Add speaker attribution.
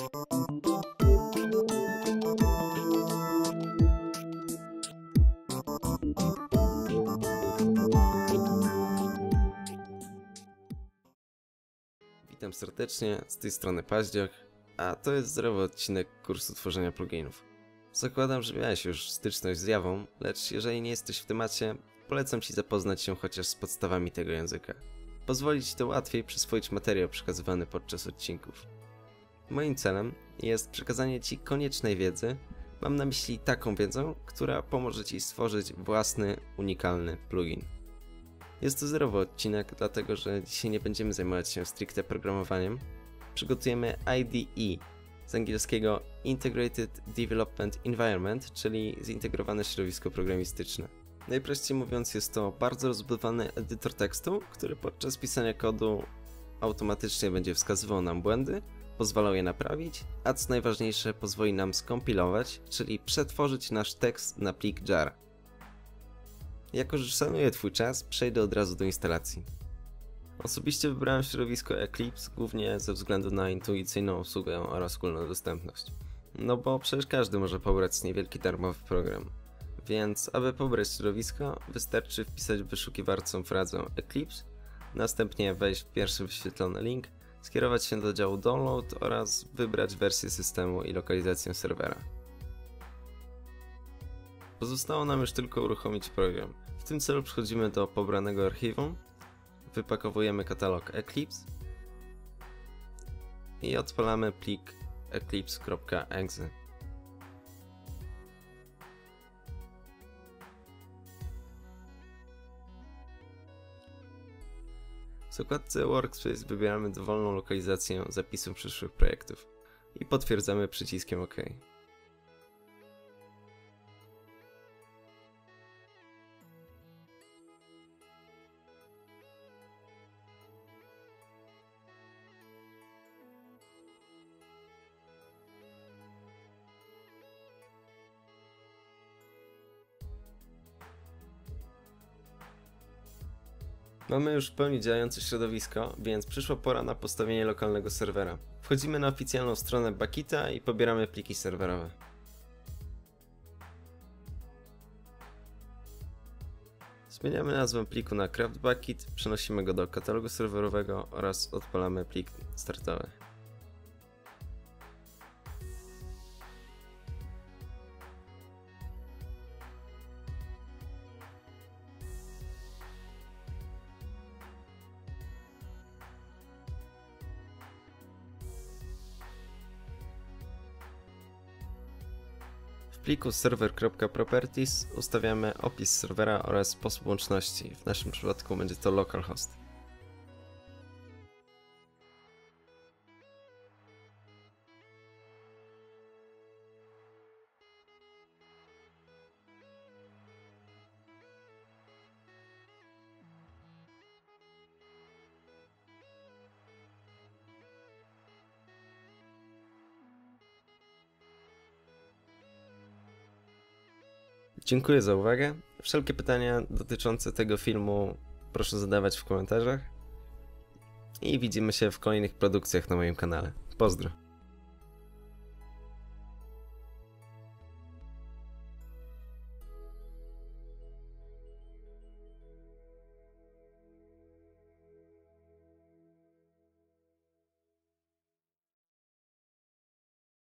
Speaker 1: Witam serdecznie, z tej strony Paździok, a to jest zdrowy odcinek kursu tworzenia pluginów. Zakładam, że miałeś już styczność z Jawą, lecz jeżeli nie jesteś w temacie, polecam Ci zapoznać się chociaż z podstawami tego języka. Pozwoli Ci to łatwiej przyswoić materiał przekazywany podczas odcinków. Moim celem jest przekazanie Ci koniecznej wiedzy, mam na myśli taką wiedzę, która pomoże Ci stworzyć własny, unikalny plugin. Jest to zerowy odcinek, dlatego że dzisiaj nie będziemy zajmować się stricte programowaniem. Przygotujemy IDE, z angielskiego Integrated Development Environment, czyli zintegrowane środowisko programistyczne. Najprościej mówiąc, jest to bardzo rozbudowany edytor tekstu, który podczas pisania kodu automatycznie będzie wskazywał nam błędy, pozwalał je naprawić, a co najważniejsze, pozwoli nam skompilować, czyli przetworzyć nasz tekst na plik jar. Jako, że szanuję Twój czas, przejdę od razu do instalacji. Osobiście wybrałem środowisko Eclipse głównie ze względu na intuicyjną obsługę oraz ogólną dostępność. No bo przecież każdy może pobrać niewielki darmowy program. Więc aby pobrać środowisko, wystarczy wpisać w wyszukiwarce frazę Eclipse, następnie wejść w pierwszy wyświetlony link, skierować się do działu Download oraz wybrać wersję systemu i lokalizację serwera. Pozostało nam już tylko uruchomić program. W tym celu przechodzimy do pobranego archiwum, wypakowujemy katalog Eclipse i odpalamy plik eclipse.exe. W zakładce Workspace wybieramy dowolną lokalizację zapisu przyszłych projektów i potwierdzamy przyciskiem OK. Mamy już w pełni działające środowisko, więc przyszła pora na postawienie lokalnego serwera. Wchodzimy na oficjalną stronę Bakita i pobieramy pliki serwerowe. Zmieniamy nazwę pliku na CraftBucket, przenosimy go do katalogu serwerowego oraz odpalamy plik startowy. Pliku server.properties ustawiamy opis serwera oraz sposób łączności. W naszym przypadku będzie to localhost. Dziękuję za uwagę. Wszelkie pytania dotyczące tego filmu proszę zadawać w komentarzach. I widzimy się w kolejnych produkcjach na moim kanale. Pozdro.